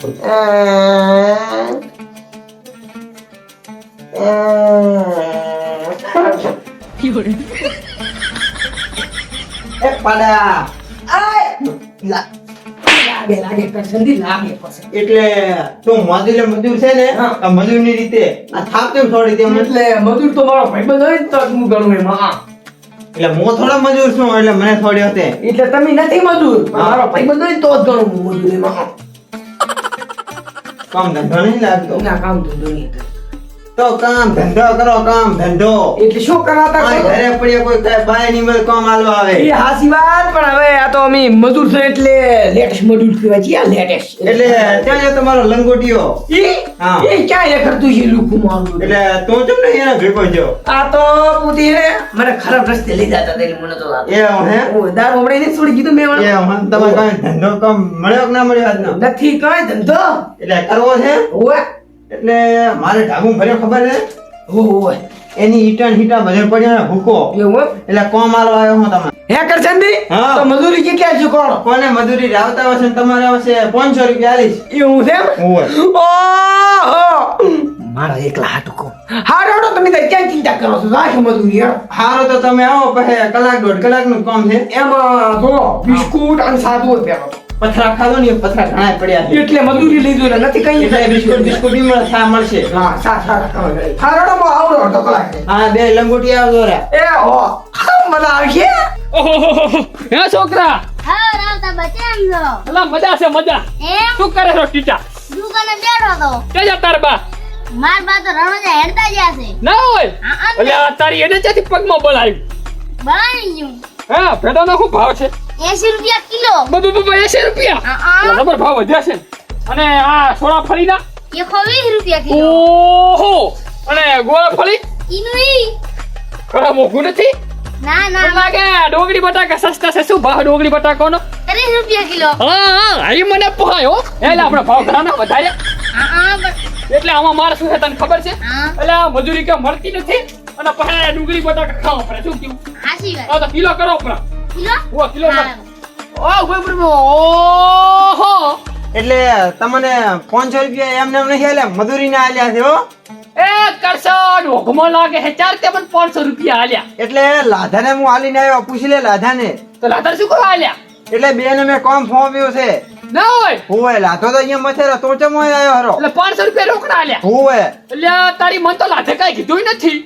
એ પાડા લાગે લાગે કરસંદી લાગે પછી એટલે તું મજૂર મજૂર છે ને હા. આ મજૂરની રીતે આ થાપ કેમ છોડી એટલે મજૂર તો મારો ભાઈબંધ હોય ને તો જ હું ગણું એમાં. એટલે હું થોડા મજૂર છું એટલે મને છોડ્યો તે એટલે તમે નથી મજૂર. મારો ભાઈબંધ હોય ને તો જ ગણું હું મજૂર એમાં. કામ ધંધો નહીં લાગતો ના કામ ધંધો નહીં કરે. તો કામ ધંધો કરો કામ ધંધો. એટલે શું કરાતા ઘરે પડ્યા કોઈ કાંઈ બાયની મળે કામ આલવા આવે. એ હાસી વાત પણ હવે આ તો અમે મજૂર છે એટલે લેટેસ્ટ મજૂર કહેવાય છે લેટેસ્ટ. એટલે ત્યાં જે તમારો લંગોટીયો. ઈ? હા. એ ક્યાં એ કરતું છે લુખું મારું એટલે તો જમ ને એના ભેગો જો આ તો પૂતી હે મને ખરાબ રસ્તે લઈ જતા તેલ મને તો લાગે એ હે? ઓ, દાર હમણાં ને છોડી કીધું મેં એ હું? તમારે કઈ ધંધો કામ મળ્યો કે ના મળ્યો આજનો? નથી કઈ ધંધો. એટલે કરવો છે? ઓય એટલે મારે ઢાબુ ભર્યો ખબર છે? ઓહો એની ઈટણ હીટા બધે પડ્યો ભૂકો. એવું એટલે કોમ આલવા આવ્યો હું તમે હે કરચંદી? તો મજૂરી કે ક્યાં છું કોણ? કોને મજૂરી આવતા હશે તમારે આવશે પાંચસો રૂપિયા આલીશ. હું છે ઓહો! મારા એકલા હાટકો હારો તમે તો ક્યાં ચિંતા કરો છો? રાખ મજૂરી. હારો તો તમે આવો પછી કલાક દોઢ કલાકનું કામ છે. એમાં જો બિસ્કુટ અને સાદું પહેરો. પથરા ખાધો ને પથરા ઘણા પડ્યા છે. એટલે મજૂરી લીધું એટલે નથી કઈ એટલે બિસ્કુટ બિસ્કુટની મળે ચા મળશે. હા સા સા માં આવડો હા બે લંગોટી આવજો રે. એ હો મજા આવશે. હે છોકરા? હા રાવતા બચે એમ અલા મજા છે મજા. એમ? શું કરે છો ટીટા દુકાને બેઠો તો. કે જા તાર બા? માર બા તો રણોજા હેડતા ગયા છે. ના હોય? હા, હા, એટલે આ તારી એને ક્યાંથી પગમાં બળ આવ્યું હા ભેડાનો શું ભાવ છે? એસી રૂપિયા કિલો. બધું બધું એસી રૂપિયા. બરાબર હા. ભાવ વધ્યા છે અને આ સોળા ફળીના? એકસો વીસ રૂપિયા કિલો. ઓહો! અને ગોળ ફળી? ઈનું ઈ? ઘણા મોઘું નથી? ના ના. લાગે ડોગળી બટાકા સસ્તા છે. શું ભાવ ડોગરી બટાકાનો? ત્રીસ રૂપિયા કિલો. હા હા. એ મને પોહાય હો. એટલે આપણે ભાવ ઘણા વધારે. હા હા એટલે આમાં મારે શું છે તને ખબર છે? હા. એટલે આ મજૂરી કે મળતી નથી? અને પછી ડુંગળી બટાકા ખાવા પડે. શું કેવું વાત. તો કિલો કરો પણ કિલો? ઓ કિલો ઓ ઊભો ઊભો, ઓહો. એટલે તમને પાંચસો રૂપિયા એમને એમ નહીં આલ્યા મજૂરી ના આલ્યા છે હો. એ કરશન ઓઘમાં લાગે છે ચાર તે પણ પાંચસો રૂપિયા આલ્યા. એટલે લાધાને હું આલીને આવ્યો પૂછી લે લાધાને. તો લાતર શું કરવા આલ્યા? એટલે બેને મેં કામ ફોર્મ્યું છે. ના હોય? લાધો તો અહીંયા મથેરો તો ચમ આવ્યો હરો. એટલે પાંચસો રૂપિયા રોકડા આલ્યા. હોવે. એટલે તારી મન તો લાથે કઈ કીધું નથી.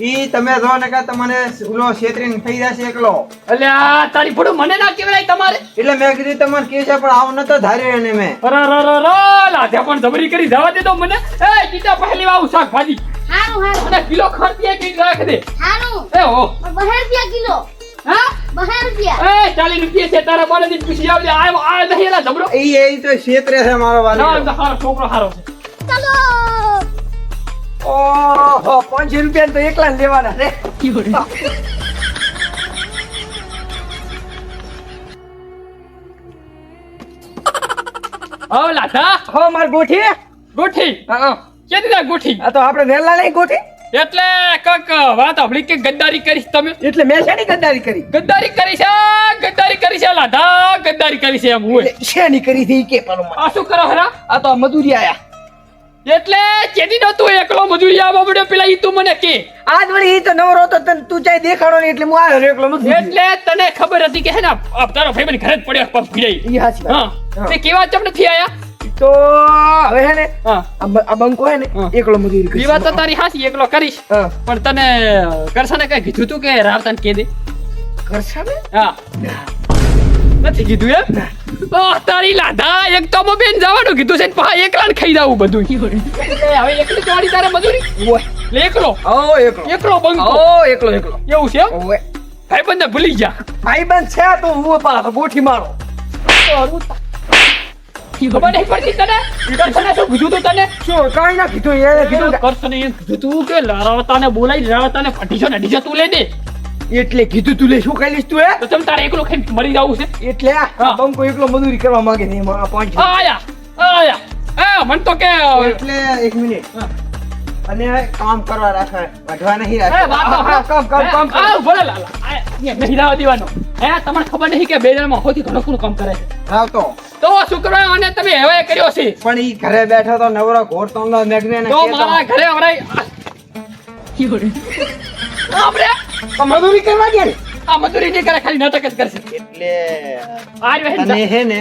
ઈ તમે જો ને કે તમને ઓલો છેતરીને થઈ જશે એકલો. એટલે આ તારી ફોટો મને ના કેવડાય તમારે. એટલે મેં કીધું તમને કે છે પણ આવું નતો ધાર્યો એને મેં. અરે અરે અરે લાથે પણ જબરી કરી જવા દે તો મને. એ કીધા પહેલી વાવ શાક ભાજી હારું હારું. અને કિલો ખર્ચી એક એક રાખ દે હારું. એ હો. પણ બહાર રૂપિયા કિલો? હા? બહાર રૂપિયા એ ચાલીસ રૂપિયા છે તારા બાને થી પૂછી આવજે આ આ નહીં એલા જબરો. એ તો છેતરે છે મારો વાલી એમ તો હારો છોકરો હારો છે. ચલો. ઓહો પાંચસો રૂપિયા તો એકલા લેવાના રે. ઓ લાથા હો માર ગોઠી. ગોઠી? હા કેદી ના ગોઠી? આ તો આપણે વેલા લઈ ગોઠી. એટલે કક વાત આપડી કે ગદ્દારી કરીશ તમે? એટલે મેં શેની ગદ્દારી કરી? ગદ્દારી કરી છે ગદ્દારી કરી છે લાધા ગદ્દારી કરી છે એમ હોય એટલે શેની કરી હતી કે પણ આ શું કરો હરા? આ તો મજૂરી આયા. એટલે ચેતી નો તું એકલો મજૂરી આવવા પડ્યો પેલા ઈ તું મને કે. આજ વળી ઈ તો નવરો તો તને તું ચાઈ દેખાડો ને એટલે હું આવ્યો એકલો મજૂરી એટલે તને ખબર હતી કે હે ને તારો ભાઈ મને ઘરે જ પડ્યો પગ ભીડાઈ ઈ હાચી. હા. તે કેવા ચમ નથી આયા? તો હવે હે ને આ બંકો હે ને એકલો મજૂરી કરી વાત તો તારી હાસી એકલો કરીશ. પણ તને કરસાને કઈ કીધું તું કે રાવતાને કે દે? કરસાને હા. નથી કીધું એમ? તારી લાધા એક તો અમે બેન જવાનું કીધું છે પા એકલા ખાઈ જાવું બધું. હવે એકલી જોડી તારે બધું એકલો. ઓ એકલો. એકલો બંકો. ઓ એકલો એકલો. એવું છે એમ? ઓય ભાઈ બંધ ભૂલી જા ભાઈબંધ છે તો હું પાછો ગોઠી મારો. ખબર નહીં પડતી તને? કરસને શું કીધું તું તને? શું કાંઈ ના કીધું એને કીધું. કે- કરસને એમ કીધું તું કે રાવતાને બોલાઈ રાવતાને પટીશો ને ડીજો તું લે દે. એટલે કીધું તું લે શું ખાઈ લઈશ તું એ તો તમ તારે એકલો ખાઈ મરી જવું છે. એટલે આ. બંકો એકલો મજૂરી કરવા માંગે ને એમાં આ પાંચ આયા આયા. એ મન તો કે એટલે એક મિનિટ. અને કામ કરવા રાખે વાઢવા નહીં રાખે. તો કામ, કામ, કામ, કામ. આ ભલે લાલા. નહીં રાવા દેવાનો. હે તમને ખબર નહીં કે બે જણમાં ઘણું કોણ કામ કરે છે. હા તો. શુક્રવાર અને તમે હવે કર્યો છે. પણ ઈ ઘરે બેઠો તો નવરો ઘોર તો મેઘને તો મારા ઘરે હમણાં આપણે તો મજૂરી કરવા ગયા ને? આ મજૂરી નહીં કરે ખાલી નાટક જ કરશે એટલે આર વહેલી તને હે ને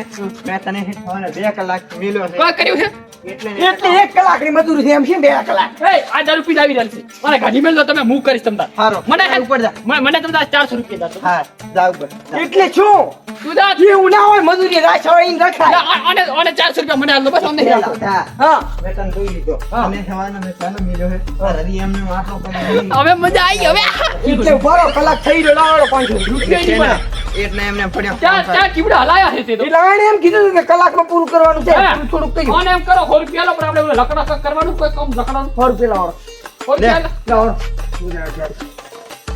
મેં તને હે થવાને બે કલાક મિલ્યો છે. કા કર્યું છે? એટલે એક એક કલાકની મજૂરી છે એમ છે બે કલાક. એ આ દારૂ પીને આવી રહ્યા છે. મને ગાડી મેલ તમે હું કરીશ તમને હારો. મને ઉપર જા. મને મને તમતા ચારસો રૂપિયા દો. હા જા ઉપર. એટલે શું? તું જા એવું ના હોય મજૂરી રાછવાઈને રખાય. આ- આને આને રૂપિયા મને હાલ બસ અમને હા હા. જોઈ લીધો. અને થવાનો મેં ચાલો મિલ્યો હે. રવિ એમને આટલો કરી હવે મજા આવી હવે. એટલે બારો કલાક થઈ ગયો લાવડો પાંચસો રૂપિયા એટલે એમને પડ્યો ચાર ચાર કીવડા હલાયા છે તે એટલે આણે એમ કીધું કે કલાકમાં પૂરું કરવાનું છે. થોડું થોડુંક અને એમ કરો સો રૂપિયા લો પણ આપણે લકડા કરવાનું કોઈ કામ લકડાનું સો રૂપિયા લાવડો સો રૂપિયા લો.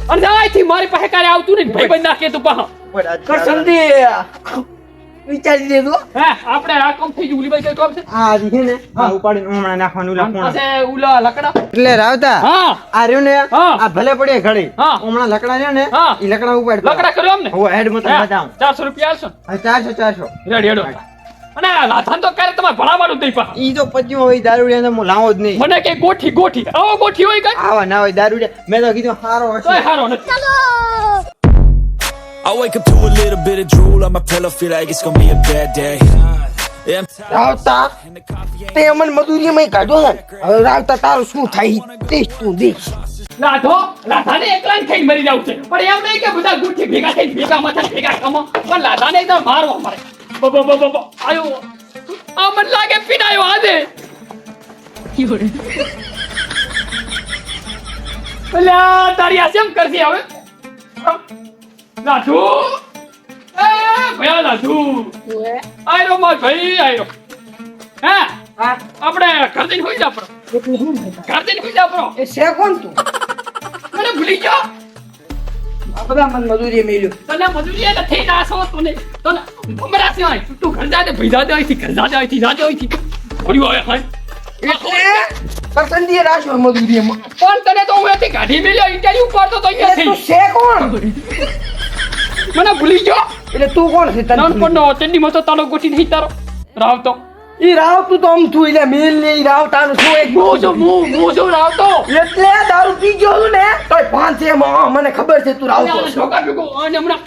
અને જા મારી પાસે કાંઈ આવતું નહીં. ભાઈ બંધ નાખે તું પાહા વિચારી લેજો. હા આપણે આ કામ થઈ ઉલી ભાઈ કઈ છે? આ છે ને. આ ઉપાડીને હમણાં નાખવાનું ઉલા લકડા. એટલે રાવતા હા. આ રહ્યું ને આ ભલે પડે ઘડી. હમણાં લકડા છે ને. લકડા ઉપાડ લકડા કર્યો અમને? હું હેડ મત? બતાવું. રૂપિયા આલશો હા, ચારસો ચારસો. રેડી હેડો. અને લાથાન તો ક્યારે તમારે ભણાવવાનું જ નહીં ઈ તો પચ્યું હોય દારૂડિયા હું લાવો જ નહીં. મને કે ગોઠી ગોઠી. આવો ગોઠી હોય કઈ? આવા ના હોય દારૂડિયા. મેં તો કીધું હારો હશે. હારો નથી. I wake up to a little bit of drool on my pillow, feel like it's gonna be a bad day. રાવતા તે અમન મજૂરીમાં કાઢ્યો છે. હવે રાવતા તારું શું થાય? તે તું દેખ. લાધો લાધાને એકલાને ખાઈને મરી જાવ છે. પણ એમ નહીં કે બધા ગુઠી ભેગા થઈ ભેગા માથા ભેગા કમો પણ લાધાને તો મારવા મારે બ બ બ બ બ. આયો. આ મને લાગે પીડાયો આજે. અલ્યા તારી આ કેમ કરતી હવે. લાધુ એ ભયા લાધુ આયરો માર ભાઈ આયરો હે આપણે ઘર જઈને હોઈ જા ઘર જઈને હોઈ જા પડો એ છે કોણ તું મને ભૂલી ગયો આ બધા મને મજૂરી મેલ્યું તને મજૂરી એટલે થઈ ના છો તને તને ઉમરા છે તું ઘર જા દે ભઈજા દે અહીંથી ઘર જા દે અહીંથી જા દે અહીંથી હાય એટલે કરસંદીએ રાખ્યો મજૂરી એમાં. પણ તને તો હું અહીંથી કાઢી મેલ્યો ઇન્ટરવ્યુ કરતો તો એટલે તું છે કોણ? મને ભૂલી ગયો. એટલે તું કોણ છે તને અનપણ નો ચંડી તો તારો ગોઠી નહીં તારો. રાવતો ઈ રાવતું તો આમ છું એટલે મેલ ને ઈ રાવતાનું છું એક મો જો મો મો જો રાવ રાવતો એટલે દારૂ પી ગયો છું ને તોય પાંચ છે મને ખબર છે તું રાવતો તો છોકરા ભેગો. અને હમણાં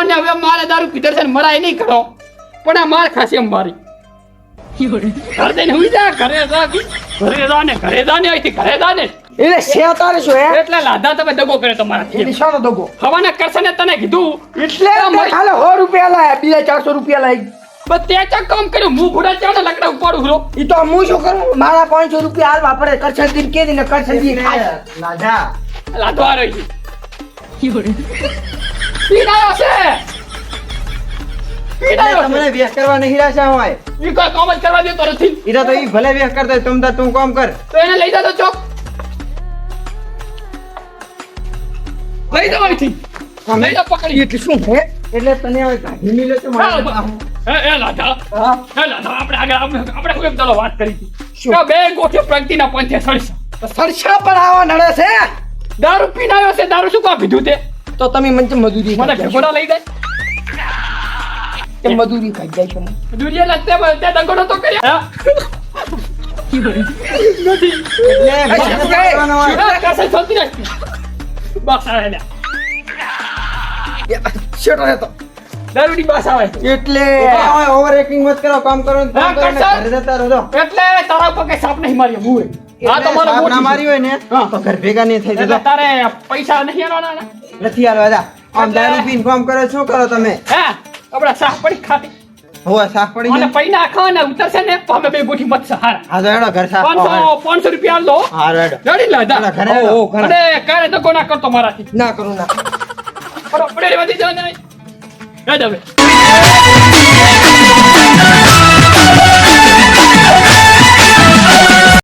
અને હવે મારે દારૂ પીધર છે મરાય નહીં કરો પણ આ માર ખાશે મારી ઘર જા ઘરે જા. ઘરે જા ને ઘરે જા ને અહીંથી ઘરે જા ને એટલે છે તારે શું હે? એટલે લાધા તમે દગો કર્યો તમારા એટલે શાનો દગો? હવાના કરશે ને તને કીધું. એટલે આ મેં મારી- ખાલી સો રૂપિયા લાયા બીજા ચારસો રૂપિયા લાવી બસ તે ચા કામ કર્યું હું ઘોડા ચાડે લકડા ઉપાડું છું ઈ તો હું શું કરું? મારા પાંચસો રૂપિયા હાલવા પડે કરસંદી કે ને કરસંદી ખાય. લાધા. લાધો આ રહી. પીડાયો પીડાયો છે. તમને વેહ કરવા નહીં રાશા હોય. ઈ કોઈ કામ જ કરવા દેતો નથી. ઈરા તો ઈ ભલે વેહ કરતા તમ તાર તું કામ કર. તો એને લઈ જાતો ચોક. લઈ જાઓ અહીંથી. લઈ જાઓ પકડી. એટલે શું હે એટલે તને હવે ગાડી મિલ્યો તો હા, એ એ લાધા. એ લાધા આપણે આગળ આપણે આપણે કોઈ ચાલો વાત કરી. હતી બે ગોઠે પ્રગતિના પંથે સળસા તો પર આવા નડે છે? દારૂ પીને આવ્યો છે દારૂ શું કામ પીધું તે? તો તમે મને મજૂરી મને ભેગોડા લઈ જાય. તે મજૂરી ખાઈ જાય છે. મને. દુરિયા લગતે બોલતે દગોડો તો કર્યા. એટલે ઓવર એક્ટિંગ મત કરો કામ કરો. એટલે તારા સાપ નહીં માર્યો હા તમારો સાપ મારી હોય ને તો ઘર ભેગા નહીં થઈ તારે પૈસા નહીં આલવાના નથી હાલવા જા. આમ દારૂ પીને કામ કરો શું કરો તમે? હે. આપડા સાફ પડી ખાતી હોવા સાફ પડી અને પૈના ખાવાના ઉતરશે ને પામે બે ગોઠી મત સહાર. હા તો હેડો ઘર સાફ કરો પાંચસો પાંચસો રૂપિયા લો. હા હારું હેડો રેડી લાદા ઘરે ઓ ઘરે. અરે કારે તો ના કરતો મારાથી? ના કરું ના. પડો પડે વધી જવા દે હેડ હવે.